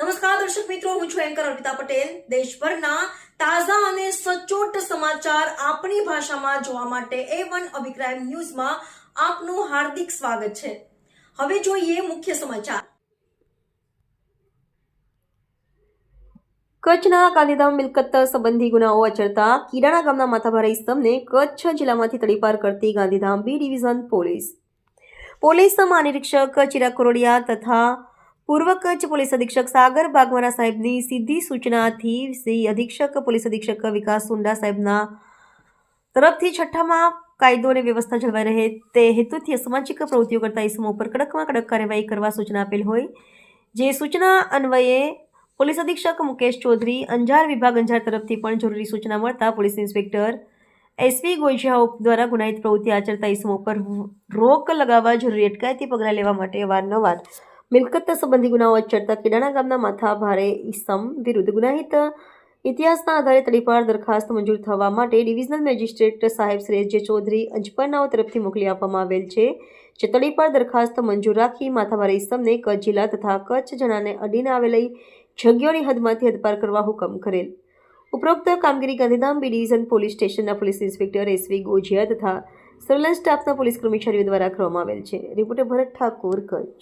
નમસ્કાર, દર્શક મિત્રો, હું છું એન્કર અર્પિતા પટેલ. દેશભરના તાજા અને સચોટ સમાચાર આપણી ભાષામાં જોવા માટે એ વન અભિપ્રાય ન્યૂઝમાં આપનું હાર્દિક સ્વાગત છે. હવે જોઈએ મુખ્ય સમાચાર. કચ્છના ગાંધીધામ મિલકત સંબંધી ગુનાઓ આચરતા કીડાણા ગામના માથાભારે ઇસમને કચ્છ જિલ્લામાંથી તડીપાર કરતી Gandhidham B division police. Police મહાનિરીક્ષક Chirag Korodiya તથા પૂર્વ કચ્છ પોલીસ અધિક્ષક સાગર બાગવાના સાહેબની સીધી સૂચનાથી શ્રી અધિક્ષક પોલીસ અધિક્ષક વિકાસ સુંડા સાહેબના તરફથી છઠ્ઠામાં કાયદો અને વ્યવસ્થા જળવાઈ રહે તે હેતુથી અસામાજિક પ્રવૃત્તિઓ કરતા ઇસમો ઉપર કડકમાં કડક કાર્યવાહી કરવા સૂચના આપેલ હોય. જે સૂચના અન્વયે પોલીસ અધિક્ષક મુકેશ ચૌધરી અંજાર વિભાગ અંજાર તરફથી પણ જરૂરી સૂચના મળતા પોલીસ ઇન્સ્પેક્ટર એસવી ગોઈઝા દ્વારા ગુનાહિત પ્રવૃત્તિ આચરતા ઇસમો પર રોક લગાવવા જરૂરી અટકાયતી પગલાં લેવા માટે અવારનવાર મિલકત સંબંધી ગુનાઓ ચડતા કેડાણા ગામના માથા ભારે ઇસમ વિરુદ્ધ ગુનાહિત ઇતિહાસના આધારે તડીપાર દરખાસ્ત મંજૂર થવા માટે ડિવિઝનલ મેજિસ્ટ્રેટ સાહેબ શ્રી ચૌધરી અંજપરનાઓ તરફથી મોકલી આપવામાં આવેલ છે, જે તડીપાર દરખાસ્ત મંજૂર રાખી માથાભારે ઇસમને કચ્છ જિલ્લા તથા કચ્છ જણાને અડીને આવેલી જગ્યાઓની હદમાંથી હદપાર કરવા હુકમ કરેલ. ઉપરોક્ત કામગીરી ગાંધીધામ બી ડિવિઝન પોલીસ સ્ટેશનના પોલીસ ઇન્સ્પેક્ટર એસવી ગોજિયા તથા સર્વેલન્સ સ્ટાફના પોલીસ કર્મચારીઓ દ્વારા કરવામાં આવેલ છે. રિપોર્ટર ભરત ઠાકોર, કચ્છ.